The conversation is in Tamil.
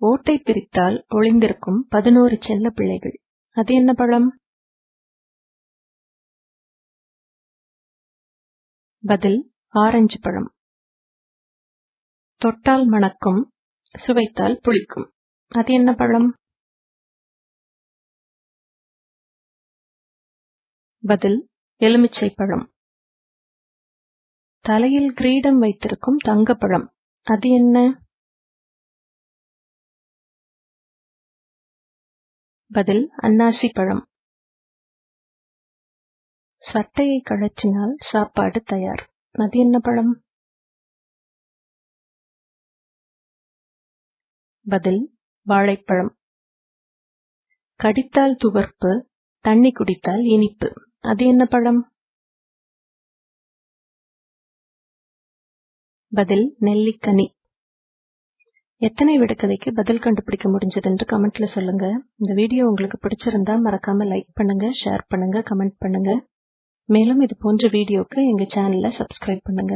ஓட்டை பிரித்தால் ஒளிந்திருக்கும் பதினோரு செல்ல பிள்ளைகள். அது என்ன பழம்? பதில் ஆரஞ்சு பழம். தொட்டால் மணக்கும் சுவைத்தால் புளிக்கும். அது என்ன பழம்? பதில் எலுமிச்சை பழம். தலையில் கிரீடம் வைத்திருக்கும் தங்கப்பழம் அது என்ன? பதில் அன்னாசி பழம். சட்டையை கழற்றினால் சாப்பாடு தயார். அது என்ன பழம்? பதில் வாழைப்பழம். கடித்தால் துவர்ப்பு தண்ணி குடித்தால் இனிப்பு. அது என்ன பழம்? பதில் நெல்லிக்கனி. எத்தனை விடுகதைக்கு பதில் கண்டுபிடிக்க முடிஞ்சது என்று கமெண்ட்ல சொல்லுங்க. இந்த வீடியோ உங்களுக்கு பிடிச்சிருந்தா மறக்காம லைக் பண்ணுங்க ஷேர் பண்ணுங்க கமெண்ட் பண்ணுங்க. மேலும் இது போன்ற வீடியோக்கு எங்க சேனலை சப்ஸ்கிரைப் பண்ணுங்க.